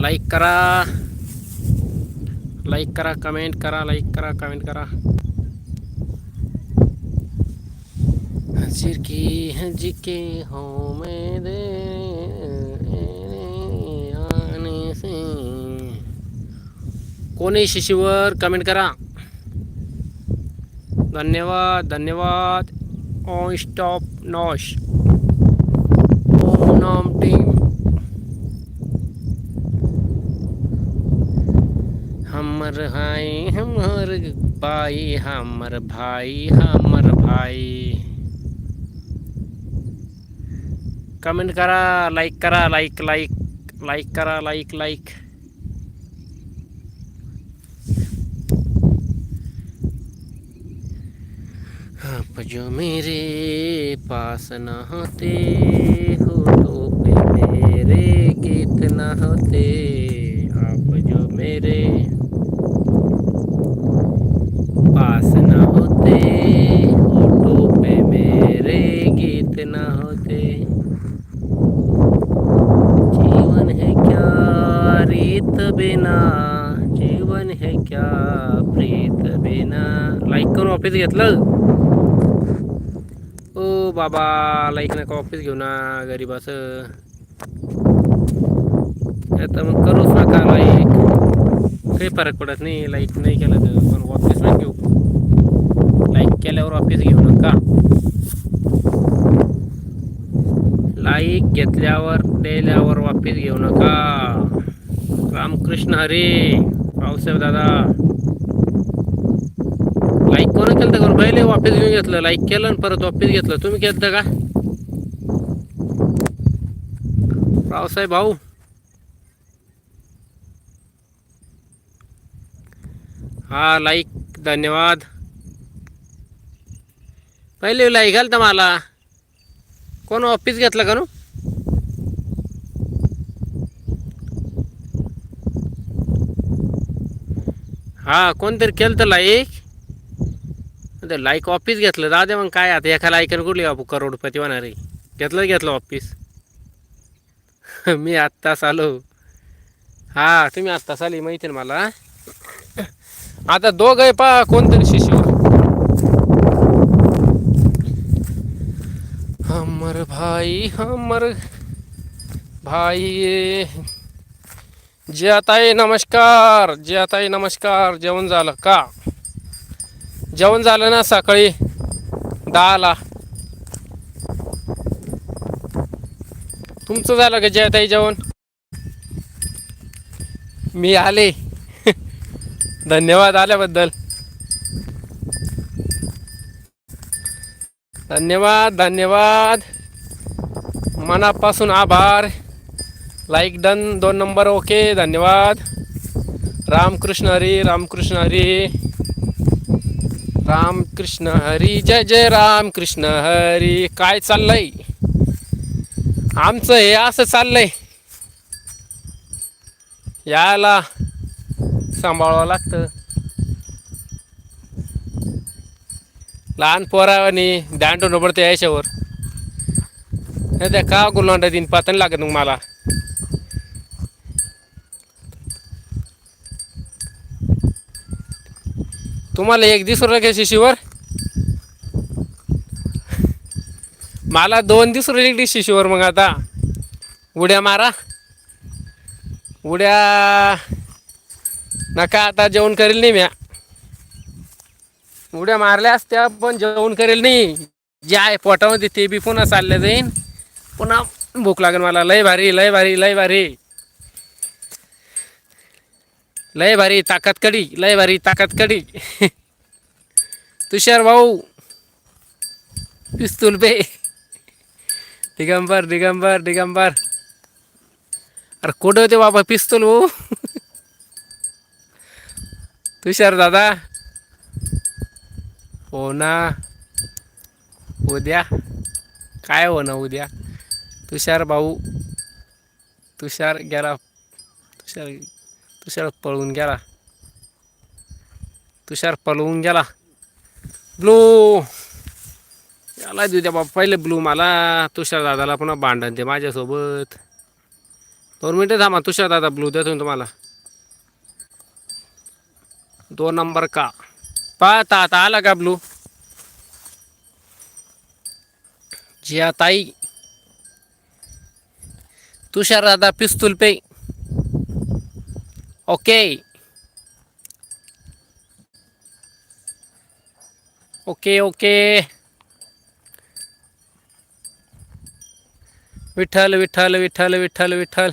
Like करा. Like करा comment करा लाईक करा कमेंट करा. हजर की हज के हो मेरे आने से. कोणी शिशीवर कमेंट करा. धन्यवाद धन्यवाद. ऑन स्टॉप नॉश हमर भाई हमर भाई हमर भाई हमर भाई कमेंट करा लाइक करा लाईक लाईक लाईक करा लाइक लाइक आप जो मेरे पास न होते हो तो पे मेरे गीत न होते। आप जो मेरे पास ना होते ऑटो पे मेरे गीत ना होते। जीवन है क्या रीत बिना जीवन है क्या प्रीत बिना। लाईक करून ऑफिस घेतलं? ओ बाबा लाईक नका ऑफिस घेऊ ना गरीबाचं आता मग करूच नका लाईक काही फरक पडत नाही लाईक नाही केलं तर पण ऑफिस नाही घेऊ लाईक केल्यावर वापस घेऊ नका. लाईक घेतल्यावर दिल्यावर वापिस घेऊ नका. रामकृष्ण हरे रावसाहेब दादा. लाईक कोण केलं तर पहिले वापिस घेऊन घेतलं. लाईक केलं आणि परत वापिस घेतलं. तुम्ही घेतलं का? रावसाहेब भाऊ. हा लाईक धन्यवाद. पहिले लाईक घाल तर मला. कोण ऑफिस घेतलं का नू? हा कोणतरी केलं तर लाईक लाईक ऑफिस घेतलं. जाऊ दे मग काय आता एका लाईकन कुठली बापू करोडपती होणार. आहे घेतलं घेतलं ऑफिस मी आत्ताच आलो. हा तुम्ही आत्ताच आली माहिती आहे ना मला. आता दोघ आहे पा कोणतरी शिष्य हमर भाई हमर भाई। जयाताई नमस्कार। जयाताई नमस्कार। जेवण झालं का? जेवण झालं ना सकाळी? दहाला. तुमचं झालं का जयाताई जेवण? मी आले. धन्यवाद आल्याबद्दल. धन्यवाद धन्यवाद. मनापासून आभार. लाईक डन दोन नंबर ओके धन्यवाद. रामकृष्ण हरी रामकृष्ण हरी. रामकृष्ण हरी जय जय रामकृष्ण हरी. काय चाललंय? आमचं हे असं चाललंय. याला सांभाळावं लागतं. लहान पोरावानी दांडून उभडते यायच्यावर नाही त्या का गुलांडा दिन पातन लागत मग मला. तुम्हाला एक दिसू लागेल शिशीवर? मला दोन दिवस उरले शिशीवर मग आता. उड्या मारा. उड्या. नका आता जेवण करेल नाही म्या. उड्या मारल्या असत्या पण जेवण करेल नाही. जे आहे पोटामध्ये ते बी पुन्हा चालले जाईन. पुन्हा भूक लागेल मला. लय भारी लय भारी लय भारी. लय भारी ताकद कडी लय भारी ताकद कडी तुषार भाऊ पिस्तूल बे दिगंबर दिगंबर दिगंबर. अरे कुठं होते बाबा पिस्तूल भाऊ? तुषार दादा. हो ना. उद्या? काय हो ना उद्या? तुषार भाऊ तुषार गेला. तुषार तुषार पळून गेला. तुषार पळवून गेला. ब्लू! याला देऊ द्या बाबा. पहिले ब्लू मला. तुषार दादाला पुन्हा भांडण दे माझ्यासोबत. दोन मिनटं थांबा. तुषार दादा ब्लू देतो मी तुम्हाला. दोन नंबर का? पाहता आता आला का ब्लू? जिया ताई. तुषार दादा पिस्तूल पे. Okay. Okay okay. Vitthal Vitthal Vitthal Vitthal Vitthal.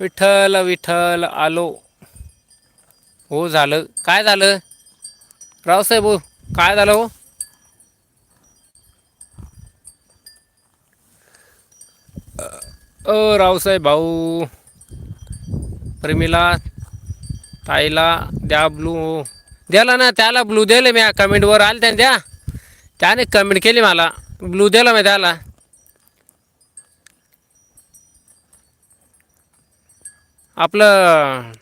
Vitthal Vitthal आलो. हो झालं. काय झालं? रावसाहेब हो. काय झालं हो? अ रावसाहेब भाऊ. प्रेमीला ताईला द्या ब्लू. द्याला ना त्याला ब्लू दिले मी कमेंटवर आले त्याने द्या. त्याने कमेंट केली मला. ब्लू दिला मी त्याला. आपलं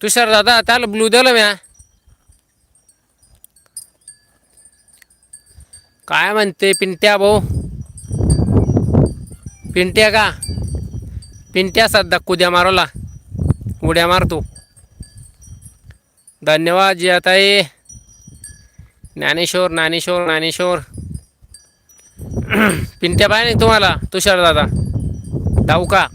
तुषार दादा त्याला ब्लू दिलं म्या. काय म्हणते पिंट्या भाऊ? पिंट्या का? पिंट्या सध्या कुद्या मारवला उड्या मारतो धन्यवाद जियाताई. ज्ञानेश्वर ज्ञानेश्वर ज्ञानेश्वर. पिंट्या पाहिजे नाही तुम्हाला? तुषार दादा. जाऊ का?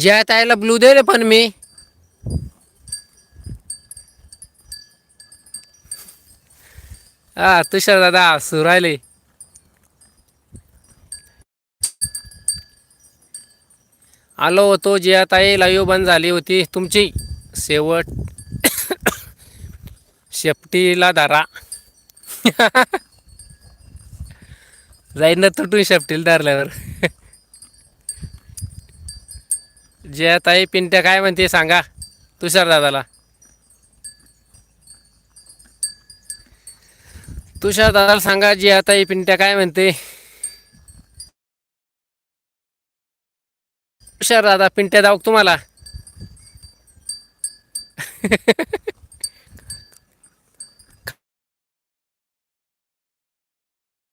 ज्या ताईला ब्लू दिले पण मी. हा तुषार दादा हसू राहिले. आलो होतो जिया ताई लाईव्ह बंद झाली होती. तुमची शेवट शेपटीला धरा. जाईन ना तुटून शेपटीला धरल्यावर. जया ताई पिंट्या काय म्हणते सांगा तुषार दादाला. तुषार दादाला सांगा जी आता ही पिंट्या काय म्हणते? तुषार दादा पिंट्या दाव तुम्हाला?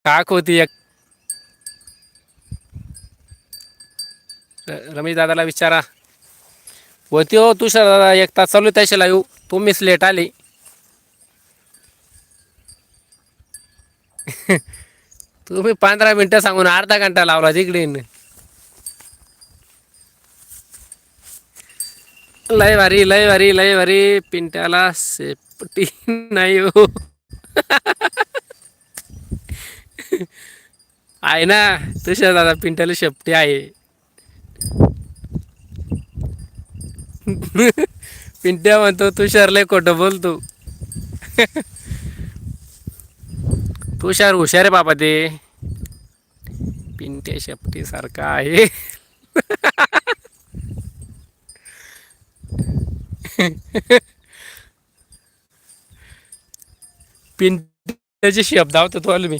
काक होती एक. रमेश दादाला विचारा. होती हो तुषार दादा एक तास चालू त्याशी येऊ. तुम्हीच लेट आली. तुम्ही पंधरा मिनटं सांगून अर्धा घंटा लावला तिकडे. लय भारी लय भारी लय भारी. पिंट्याला सेपटी नाही हो. आहे ना तुषार दादा पिंट्याला शेपटी आहे. पिंट्या म्हणतो तुषार लय खोटं बोलतो. तुषार हुशार आहे बाबा ते. पिंट्या शेपटी सारखा आहे. पिंट्याचे शेप धावतो तो आलो मी.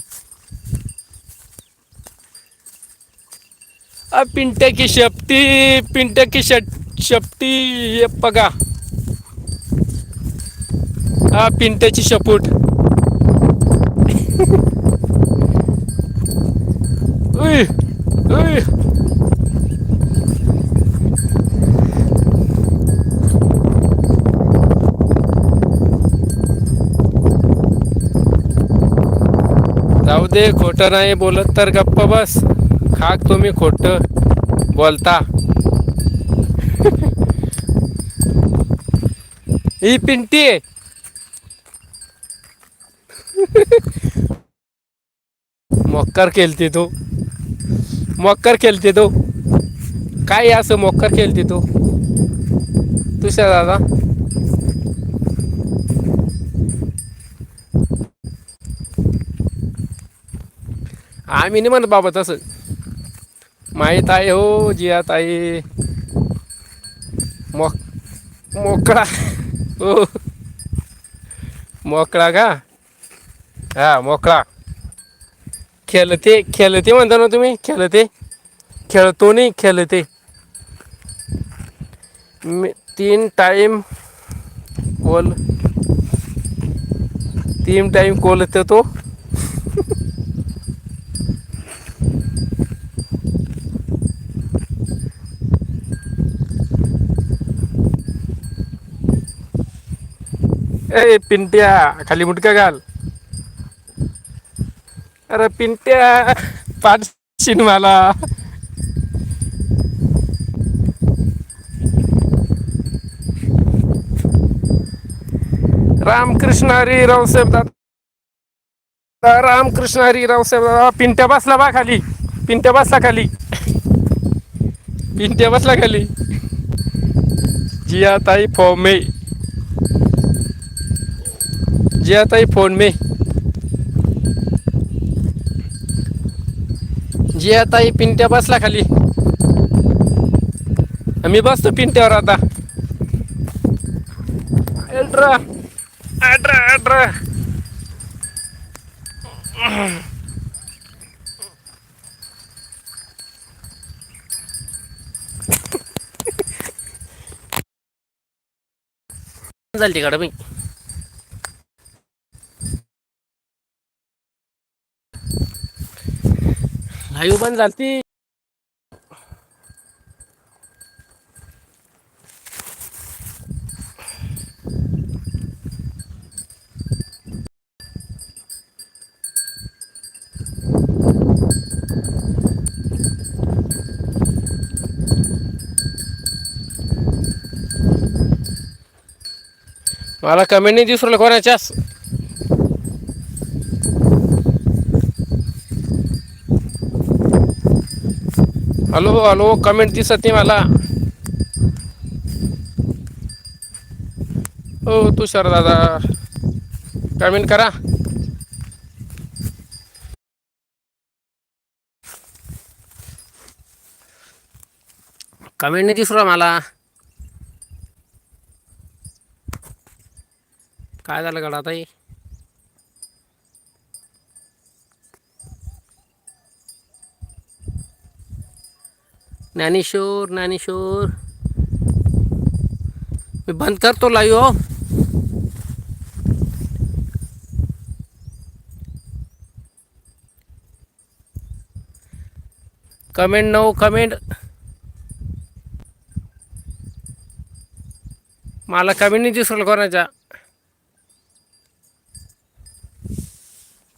आ पिंट्या की शेपटी पिंट्या की शट शेपटी हे बघा. हा पिंट्याची शपूट. उय, जाऊ दे खोटं नाही बोलत तर गप्प बस. खाक तुम्ही खोटं बोलता. ही पिंटी. आहे. मोक्कर केलती तू. मक्कर खेळते तो. काय असं मक्कर खेळते तो? तुषार दादा. आम्ही नाही म्हणत बाबा तसं. माहीत आहे हो जिया ताई मोक मोकळा. हो. मोकळा का? हा मोकळा. खेळते खेळते म्हणता ना तुम्ही? खेळते. खेळतो नाही खेळते. मी तीन टाईम कोल तीन टाईम कोलते तो. ए पिंट्या खाली मुटका घाल. अरे पिंट्या पाच मला रामकृष्ण हरी रावसाहेब दादा. रामकृष्ण हरी रावसाहेब दादा पिंट्या बसला बा खाली. पिंट्या बसला खाली. पिंट्या बसला खाली. जिया ताई फोन मे. जिया ताई फोन मे. जी आता ही पिंट्या बसला खाली. मी बसतो पिंट्यावर आता. एल्ट्रा अड्रा अड्रा झाली तिकडं मी लाईव्ह पण जाती। मला कमेंट नाही दिसू राहिलं कोणाच्याच. हॅलो हॅलो कमेंट दिसत नाही मला. हो तुषार दादा. कमेंट करा. कमेंट नाही दिसू मला. काय झालं गडा ज्ञानेश्वर ज्ञानेश्वर. मी बंद करतो लाईव्ह हो. कमेंट नो कमेंट मला कमेंट नाही दिसलं कोणाच्या.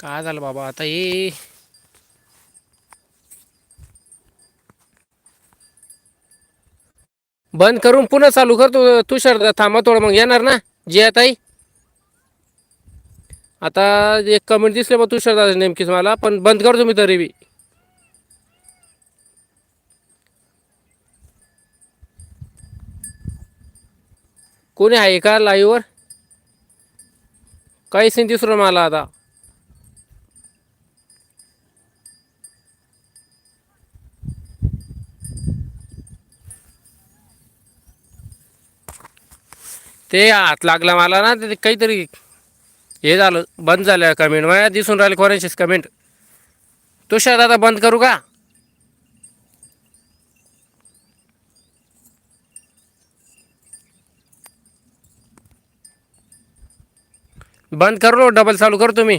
काय झालं बाबा आता हे? बंद करून पुन्हा चालू करतो तुषार थांबा थोडं मग. येणार ना? जी ताई आता एक कमेंट दिसले मग तुषार दादा नेमकीच मला पण बंद करतो मी तरी बी. कोणी आहे का लाईव्हवर काहीच नाही दिसलं मला आता. ते हात लागला मला ना ते काहीतरी हे झालं बंद झालं कमेंट माझ्या दिसून राहिले कोणाचीच कमेंट तुषार दादा बंद करू का? बंद करू डबल चालू करू तुम्ही.